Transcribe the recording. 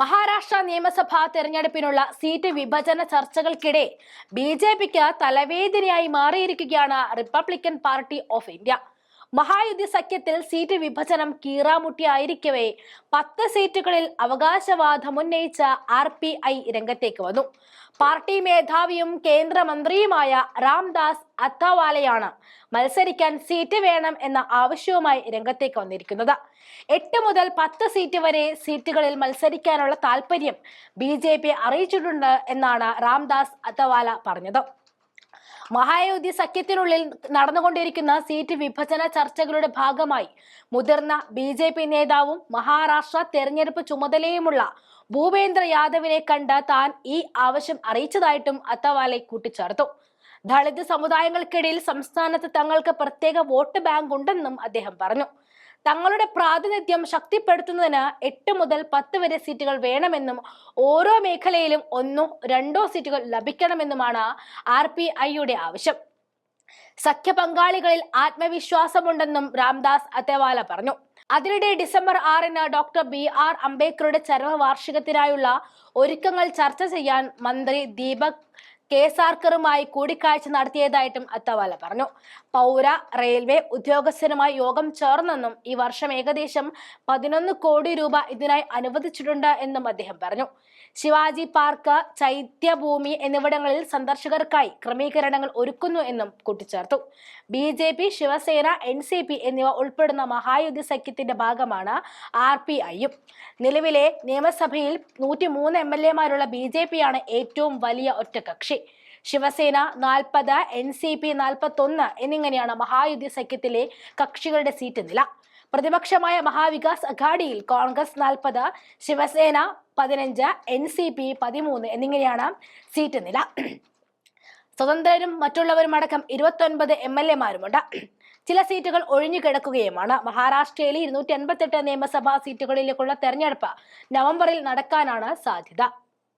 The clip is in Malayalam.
മഹാരാഷ്ട്ര നിയമസഭാ തെരഞ്ഞെടുപ്പിനുള്ള സീറ്റ് വിഭജന ചർച്ചകൾക്കിടെ ബി ജെ പിക്ക് തലവേദനയായി മാറിയിരിക്കുകയാണ് റിപ്പബ്ലിക്കൻ പാർട്ടി ഓഫ് ഇന്ത്യ. മഹായുദ്ധ സഖ്യത്തിൽ സീറ്റ് വിഭജനം കീറാമുട്ടിയായിരിക്കവേ. പത്ത് സീറ്റുകളിൽ അവകാശവാദം ഉന്നയിച്ച ആർ പി ഐ രംഗത്തേക്ക് വന്നു. പാർട്ടി മേധാവിയും കേന്ദ്രമന്ത്രിയുമായ രാംദാസ് അത്തവാലയാണ് മത്സരിക്കാൻ സീറ്റ് വേണം എന്ന ആവശ്യവുമായി രംഗത്തേക്ക് വന്നിരിക്കുന്നത്. എട്ട് മുതൽ പത്ത് സീറ്റ് വരെ സീറ്റുകളിൽ മത്സരിക്കാനുള്ള താല്പര്യം ബി അറിയിച്ചിട്ടുണ്ട് എന്നാണ് രാംദാസ് അത്തവാല പറഞ്ഞത്. മഹായുദ്ധി സഖ്യത്തിനുള്ളിൽ നടന്നുകൊണ്ടിരിക്കുന്ന സീറ്റ് വിഭജന ചർച്ചകളുടെ ഭാഗമായി മുതിർന്ന ബി ജെ പി നേതാവും മഹാരാഷ്ട്ര തെരഞ്ഞെടുപ്പ് ചുമതലയുമുള്ള ഭൂപേന്ദ്ര യാദവിനെ കണ്ട് താൻ ഈ ആവശ്യം അറിയിച്ചതായിട്ടും അത്തവാലെ കൂട്ടിച്ചേർത്തു. ദളിത് സമുദായങ്ങൾക്കിടയിൽ സംസ്ഥാനത്ത് തങ്ങൾക്ക് പ്രത്യേക വോട്ട് ബാങ്ക് ഉണ്ടെന്നും അദ്ദേഹം പറഞ്ഞു. തങ്ങളുടെ പ്രാതിനിധ്യം ശക്തിപ്പെടുത്തുന്നതിന് എട്ട് മുതൽ പത്ത് വരെ സീറ്റുകൾ വേണമെന്നും ഓരോ മേഖലയിലും ഒന്നോ രണ്ടോ സീറ്റുകൾ ലഭിക്കണമെന്നുമാണ് ആർ പി ഐയുടെ ആവശ്യം. സഖ്യ പങ്കാളികളിൽ ആത്മവിശ്വാസമുണ്ടെന്നും രാംദാസ് അത്തേവാല പറഞ്ഞു. അതിനിടെ ഡിസംബർ ആറിന് ഡോക്ടർ ബി ആർ അംബേദ്കറുടെ ചരമവാർഷികത്തിനായുള്ള ഒരുക്കങ്ങൾ ചർച്ച ചെയ്യാൻ മന്ത്രി ദീപക് കേസാർക്കറുമായി കൂടിക്കാഴ്ച നടത്തിയതായിട്ടും അത്തവാല പറഞ്ഞു. പൗര റെയിൽവേ ഉദ്യോഗസ്ഥരുമായി യോഗം ചേർന്നെന്നും ഈ വർഷം ഏകദേശം പതിനൊന്ന് കോടി രൂപ ഇതിനായി അനുവദിച്ചിട്ടുണ്ട് എന്നും അദ്ദേഹം പറഞ്ഞു. ശിവാജി പാർക്ക് ചൈത്യഭൂമി എന്നിവിടങ്ങളിൽ സന്ദർശകർക്കായി ക്രമീകരണങ്ങൾ ഒരുക്കുന്നു എന്നും കൂട്ടിച്ചേർത്തു. B J P Shiv Sena N C P എന്നിവ ഉൾപ്പെടുന്ന മഹായുദ്ധ സഖ്യത്തിന്റെ ഭാഗമാണ് ആർ പി ഐയും. നിലവിലെ നിയമസഭയിൽ നൂറ്റി മൂന്ന് എം എൽ എമാരുള്ള ബി ജെ പിയാണ് ഏറ്റവും വലിയ ഒറ്റകക്ഷി. ശിവസേന നാൽപ്പത് എൻ സി പി നാൽപ്പത്തി ഒന്ന് എന്നിങ്ങനെയാണ് മഹായുദ്ധ സഖ്യത്തിലെ കക്ഷികളുടെ സീറ്റ് നില. പ്രതിപക്ഷമായ മഹാവികാസ് അഘാഡിയിൽ കോൺഗ്രസ് നാൽപ്പത് ശിവസേന പതിനഞ്ച് എൻ സി പി പതിമൂന്ന് എന്നിങ്ങനെയാണ് സീറ്റ് നില. സ്വതന്ത്രരും മറ്റുള്ളവരും അടക്കം ഇരുപത്തൊൻപത് എം എൽ എമാരുമുണ്ട്. ചില സീറ്റുകൾ ഒഴിഞ്ഞു കിടക്കുകയുമാണ്. മഹാരാഷ്ട്രയിലെ ഇരുന്നൂറ്റി എൺപത്തെട്ട് നിയമസഭാ സീറ്റുകളിലേക്കുള്ള തെരഞ്ഞെടുപ്പ് നവംബറിൽ നടക്കാനാണ് സാധ്യത.